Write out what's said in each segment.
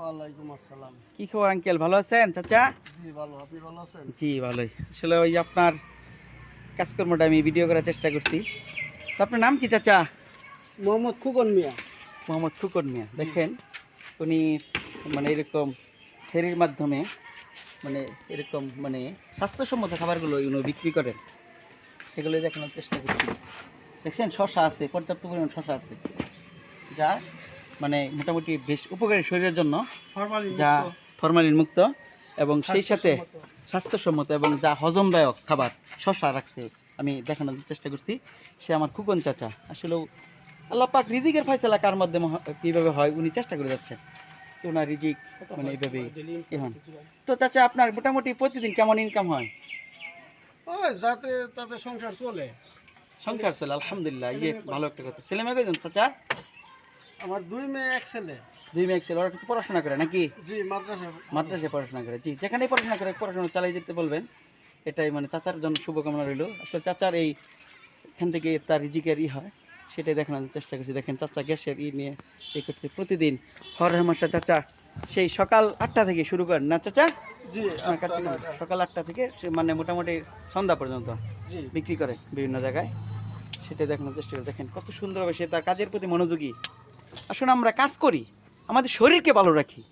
ওয়ালাইকুম আসসালাম। কি খবর আঙ্কেল ভালো আছেন? চাচা? জি ভালো। আপনি ভালো আছেন? জি ভালোই। আসলে ওই আপনার কাজকর্মটা আমি ভিডিও করার চেষ্টা করছি। তো আপনার নাম কি চাচা? মোহাম্মদ খুকন মিয়া। মোহাম্মদ ফুকন মিয়া। দেখেন উনি মানে এরকম ফেরির মাধ্যমে মানে এরকম মানে স্বাস্থ্যসম্মত খাবারগুলো উনি বিক্রি করেন। সেগুলো দেখানোর চেষ্টা করছি। দেখছেন শশা আছে পর্যাপ্ত পরিমাণ শশা আছে। যা মানে মোটামুটি বেশ উপকারী শরীরের জন্য যা ফরমালিন মুক্ত এবং সেই সাথে স্বাস্থ্যসম্মত এবং যা হজমদায়ক খাবার শশা রাখছে আমি দেখানোর চেষ্টা করছি। সে আমার খুকন চাচা। আসলে আল্লাহ পাক রিজিকের ফয়সালা কার মাধ্যমে কীভাবে হয় উনি চেষ্টা করে যাচ্ছেন ওনার রিজিক মানে এইভাবেই হন। তো চাচা আপনার মোটামুটি প্রতিদিন কেমন ইনকাম হয়? যাতে তাতে সংসার চলে। সংসার চলে আলহামদুলিল্লাহ এই যে ভালো একটা কথা। ছেলে মেয়ে চাচা? আমার দুই মেয়ে এক ছেলে। দুই মেয়ে এক ছেলে। ওরা পড়াশোনা করে নাকি? জি মাদ্রাসা মাদ্রাসায় পড়াশোনা করে। জি যেখানেই পড়াশোনা করে পড়াশোনা চালিয়ে যেতে বলবেন। এটাই মানে চাচার জন্য শুভকামনা রইল। আসলে চাচার এই এখান থেকে তার রিজিকের ই হয় সেটাই দেখানোর চেষ্টা করছি। দেখেন চাচা গ্যাসের ই নিয়ে এই করছে প্রতিদিন। হর রহমাশা চাচা সেই সকাল আটটা থেকে শুরু করেন। না চাচা? জি সকাল আটটা থেকে সে মানে মোটামুটি সন্ধ্যা পর্যন্ত জি। বিক্রি করে বিভিন্ন জায়গায়। সেটাই দেখানোর চেষ্টা করে দেখেন কত সুন্দরভাবে সে তার কাজের প্রতি মনোযোগী। আসলে আমরা কাজ করি, আমাদের শরীরকে ভালো রাখি।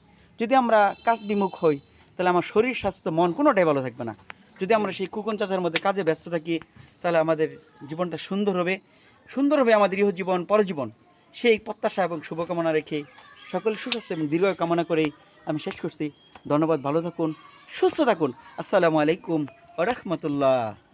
যদি আমরা কাজ বিমুখ হই, তাহলে আমার শরীর, স্বাস্থ্য, মন কোনোটাই ভালো থাকবে না। যদি আমরা সেই কুকুন চাচার মধ্যে কাজে ব্যস্ত থাকি, তাহলে আমাদের জীবনটা সুন্দর হবে। সুন্দর হবে আমাদের ইহ জীবন পরজীবন। সেই প্রত্যাশা এবং শুভকামনা রেখে সকল সুস্বাস্থ্য এবং দীর্ঘ কামনা করেই আমি শেষ করছি। ধন্যবাদ, ভালো থাকুন, সুস্থ থাকুন। আসসালামু আলাইকুম রহমতুল্লাহ।